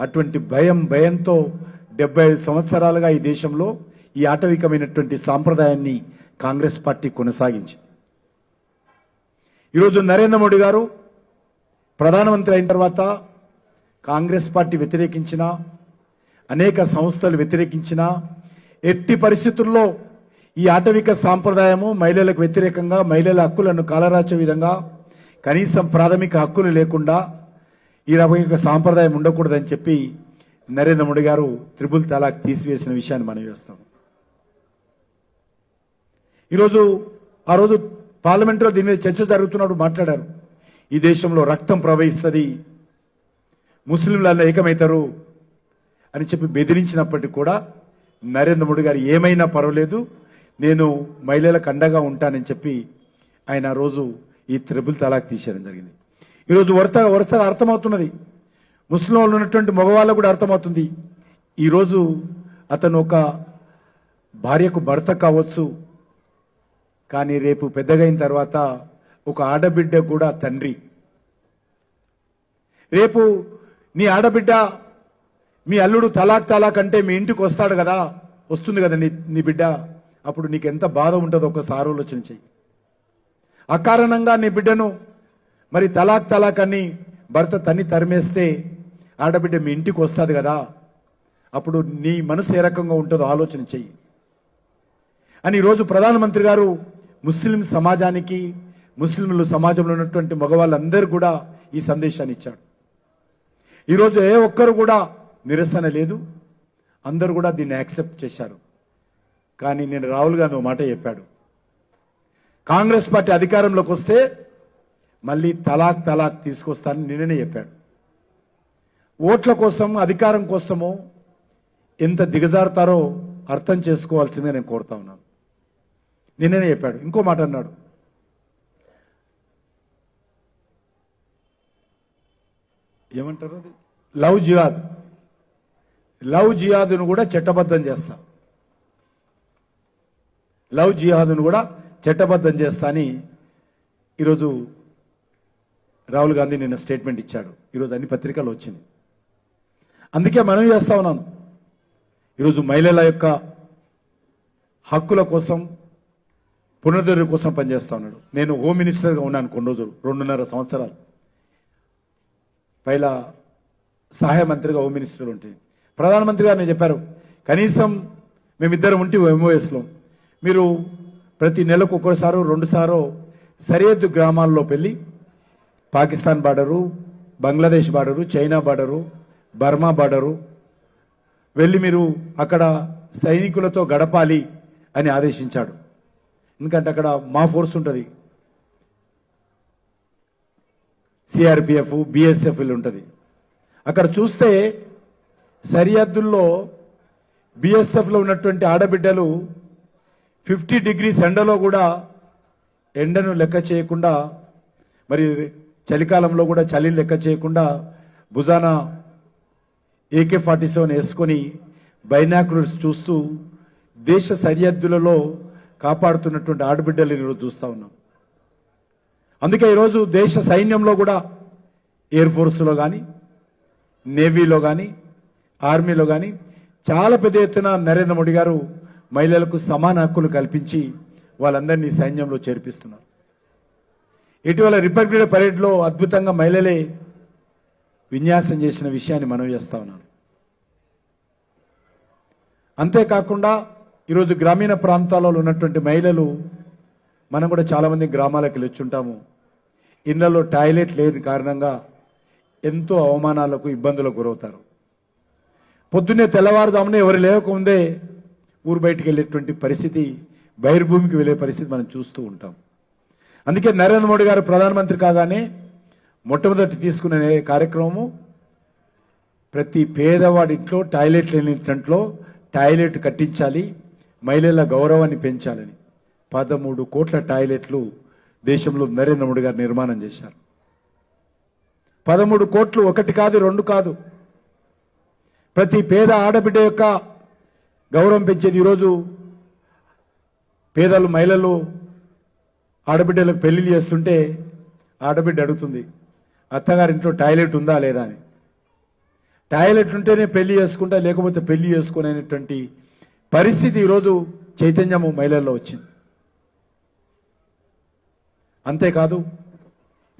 అటువంటి భయం భయంతో డెబ్బై ఐదు సంవత్సరాలుగా ఈ దేశంలో ఈ ఆటవికమైనటువంటి సాంప్రదాయాన్ని కాంగ్రెస్ పార్టీ కొనసాగించింది. ఈరోజు నరేంద్ర మోడీ గారు ప్రధానమంత్రి అయిన తర్వాత కాంగ్రెస్ పార్టీ వ్యతిరేకించిన అనేక సంస్థలు వ్యతిరేకించిన ఎట్టి పరిస్థితుల్లో ఈ ఆటవిక సాంప్రదాయము మహిళలకు వ్యతిరేకంగా మహిళల హక్కులను కాలరాచే విధంగా కనీసం ప్రాథమిక హక్కులు లేకుండా ఈ రకమైన సాంప్రదాయం ఉండకూడదని చెప్పి నరేంద్ర మోడీ గారు త్రిబుల్ తలాక్ తీసివేసిన విషయాన్ని మనం చేస్తాం. ఈరోజు ఆ రోజు పార్లమెంటులో దీని మీద చర్చ జరుగుతున్నప్పుడు మాట్లాడారు. ఈ దేశంలో రక్తం ప్రవహిస్తుంది ముస్లింలలో ఏకమవుతారు అని చెప్పి బెదిరించినప్పటికీ కూడా నరేంద్ర మోడీ గారు ఏమైనా పర్వాలేదు నేను మహిళలకు అండగా ఉంటానని చెప్పి ఆయన ఆ రోజు ఈ త్రిబుల్ తలాక్ తీసేయడం జరిగింది. ఈరోజు వరుస వరుసగా అర్థమవుతున్నది. ముస్లిం వాళ్ళు ఉన్నటువంటి మగవాళ్ళకు కూడా అర్థమవుతుంది. ఈరోజు అతను ఒక భార్యకు భర్త కావచ్చు కానీ రేపు పెద్దగైన తర్వాత ఒక ఆడబిడ్డ కూడా తండ్రి. రేపు నీ ఆడబిడ్డ మీ అల్లుడు తలాక్ తలాక్ అంటే మీ ఇంటికి వస్తాడు కదా వస్తుంది కదా నీ నీ బిడ్డ. అప్పుడు నీకు ఎంత బాధ ఉంటుందో ఒకసారి ఆలోచన చెయ్యి. అకారణంగా నీ బిడ్డను మరి తలాక్ తలాక్ అని భర్త తన్ని తరిమేస్తే ఆడబిడ్డ మీ ఇంటికి వస్తుంది కదా. అప్పుడు నీ మనసు ఏ రకంగా ఉంటుందో ఆలోచన చెయ్యి. అని ఈరోజు ప్రధానమంత్రి గారు ముస్లిం సమాజానికి ముస్లింలు సమాజంలో ఉన్నటువంటి మగవాళ్ళందరూ కూడా ఈ సందేశాన్ని ఇచ్చాడు ఈరోజు ఏ ఒక్కరు కూడా నిరసన లేదు. అందరూ కూడా దీన్ని యాక్సెప్ట్ చేశారు. కానీ నేను రాహుల్ గాంధీ ఒక మాట చెప్పాడు. కాంగ్రెస్ పార్టీ అధికారంలోకి వస్తే మళ్ళీ తలాక్ తలాక్ తీసుకొస్తానని నిన్ననే చెప్పాడు. ఓట్ల కోసం అధికారం కోసము ఎంత దిగజారుతారో అర్థం చేసుకోవాల్సిందే నేను కోరుతా ఉన్నాను. నిన్ననే చెప్పాడు. ఇంకో మాట అన్నాడు. ఏమంటారు అది? లవ్ జిహాద్. లవ్ జిహాద్ను కూడా చట్టబద్ధం చేస్తా. లవ్ జిహాద్ను కూడా చట్టబద్ధం చేస్తా అని ఈరోజు రాహుల్ గాంధీ నిన్న స్టేట్మెంట్ ఇచ్చాడు. ఈరోజు అన్ని పత్రికలు వచ్చింది. అందుకే మనం చేస్తా ఉన్నాను ఈరోజు మహిళల యొక్క హక్కుల కోసం పునరుద్ధరణ కోసం పనిచేస్తా ఉన్నాడు. నేను హోమ్ మినిస్టర్గా ఉన్నాను కొన్ని రోజులు రెండున్నర సంవత్సరాలు. పైలా సహాయ మంత్రిగా హోమ్ మినిస్టర్లు ఉంటుంది ప్రధానమంత్రి గారు నేను చెప్పారు కనీసం మేమిద్దరం ఉంటే ఎంఓఎస్లో. మీరు ప్రతి నెలకు ఒక్కోసారో రెండుసారో సరిహద్దు గ్రామాల్లో వెళ్ళి Pakistan border Bangladesh border China border Burma border. వెళ్ళి మీరు అక్కడ సైనికులతో గడపాలి అని ఆదేశించాడు. ఎందుకంటే అక్కడ మా ఫోర్స్ ఉంటుంది. సిఆర్పిఎఫ్ బిఎస్ఎఫ్లు ఉంటుంది. అక్కడ చూస్తే సరిహద్దుల్లో బిఎస్ఎఫ్లో ఉన్నటువంటి ఆడబిడ్డలు ఫిఫ్టీ డిగ్రీస్ ఎండలో కూడా ఎండను లెక్క చేయకుండా మరి చలికాలంలో కూడా చలిని లెక్క చేయకుండా భుజాన ఏకే ఫార్టీ సెవెన్ వేసుకొని బైనాకులర్స్ చూస్తూ దేశ సరిహద్దులలో కాపాడుతున్నటువంటి ఆడబిడ్డలు ఈరోజు చూస్తా ఉన్నాం. అందుకే ఈరోజు దేశ సైన్యంలో కూడా ఎయిర్ ఫోర్స్లో కానీ నేవీలో కానీ ఆర్మీలో కానీ చాలా పెద్ద ఎత్తున నరేంద్ర మోడీ గారు మహిళలకు సమాన హక్కులు కల్పించి వాళ్ళందరినీ సైన్యంలో చేర్పిస్తున్నారు. ఇటీవల రిపబ్లిక్ డే పరేడ్లో అద్భుతంగా మహిళలే విన్యాసం చేసిన విషయాన్ని మనం చేస్తా ఉన్నాను అంతేకాకుండా ఈరోజు గ్రామీణ ప్రాంతాలలో ఉన్నటువంటి మహిళలు మనం కూడా చాలామంది గ్రామాలకు వెళ్ళొచ్చుంటాము ఇళ్ళలో టాయిలెట్ లేని కారణంగా ఎంతో అవమానాలకు ఇబ్బందులకు గురవుతారు. పొద్దున్నే తెల్లవారుదామునే ఎవరు లేకముందే ఊరు బయటికి వెళ్ళేటువంటి పరిస్థితి బహిర్భూమికి వెళ్ళే పరిస్థితి మనం చూస్తూ ఉంటాం. అందుకే నరేంద్ర మోడీ గారు ప్రధానమంత్రి కాగానే మొట్టమొదటి తీసుకునే కార్యక్రమము ప్రతి పేదవాడి ఇంట్లో టాయిలెట్ లేని ఇంట్లో టాయిలెట్ కట్టించాలి మహిళల గౌరవాన్ని పెంచాలని. పదమూడు కోట్ల టాయిలెట్లు దేశంలో నరేంద్ర మోడీ గారు నిర్మాణం చేశారు. పదమూడు కోట్లు ఒకటి కాదు రెండు కాదు. ప్రతి పేద ఆడబిడ్డ యొక్క గౌరవం పెంచేది ఈరోజు పేదలు మహిళలు ఆడబిడ్డలకు పెళ్ళిళ్ళు చేస్తుంటే ఆడబిడ్డ అడుగుతుంది అత్తగారింట్లో టాయిలెట్ ఉందా లేదా? అని. టాయిలెట్ ఉంటేనే పెళ్ళి చేసుకుంటా లేకపోతే పెళ్ళి చేసుకునేటువంటి పరిస్థితి ఈరోజు చైతన్యము మహిళల్లో వచ్చింది. అంతేకాదు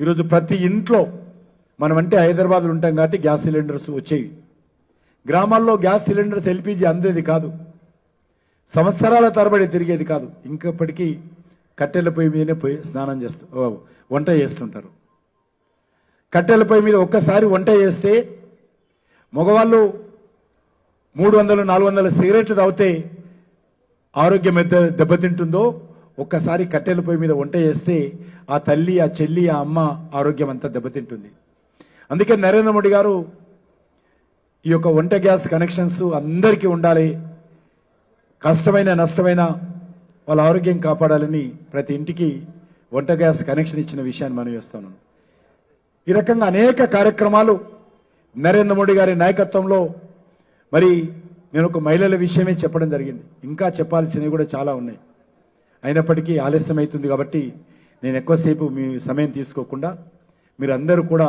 ఈరోజు ప్రతి ఇంట్లో మనం అంటే హైదరాబాద్లో ఉంటాం కాబట్టి గ్యాస్ సిలిండర్స్ వచ్చేవి. గ్రామాల్లో గ్యాస్ సిలిండర్స్ ఎల్పిజి అందేది కాదు సంవత్సరాల తరబడి తిరిగేది కాదు. ఇంకప్పటికీ కట్టెల పొయ్యి మీదనే పోయి స్నానం చేస్తూ వంట చేస్తుంటారు. కట్టెల పొయ్యి మీద ఒక్కసారి వంట చేస్తే మగవాళ్ళు మూడు వందలు నాలుగు వందల సిగరెట్లు తాగితే ఆరోగ్యం ఎంత దెబ్బతింటుందో ఒక్కసారి కట్టెల పొయ్యి మీద వంట చేస్తే ఆ తల్లి ఆ చెల్లి ఆ అమ్మ ఆరోగ్యం అంతా దెబ్బతింటుంది. అందుకే నరేంద్ర మోడీ గారు ఈ యొక్క వంట గ్యాస్ కనెక్షన్స్ అందరికీ ఉండాలి. కష్టమైన నష్టమైన వాళ్ళ ఆరోగ్యం కాపాడాలని ప్రతి ఇంటికి వంట గ్యాస్ కనెక్షన్ ఇచ్చిన విషయాన్ని మనం చేస్తున్నాను ఈ రకంగా అనేక కార్యక్రమాలు నరేంద్ర మోడీ గారి నాయకత్వంలో మరి నేను ఒక మహిళల విషయమే చెప్పడం జరిగింది. ఇంకా చెప్పాల్సినవి కూడా చాలా ఉన్నాయి. అయినప్పటికీ ఆలస్యం అవుతుంది కాబట్టి నేను ఎక్కువసేపు మీ సమయం తీసుకోకుండా మీరందరూ కూడా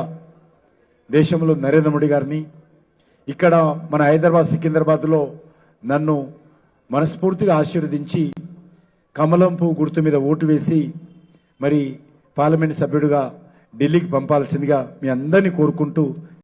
దేశంలో నరేంద్ర మోడీ గారిని ఇక్కడ మన హైదరాబాద్ సికింద్రాబాద్లో నన్ను మనస్ఫూర్తిగా ఆశీర్వదించి కమలం పువ్వు గుర్తు మీద ఓటు వేసి మరి పార్లమెంట్ సభ్యుడిగా ఢిల్లీకి పంపాల్సిందిగా మీ అందరినీ కోరుకుంటూ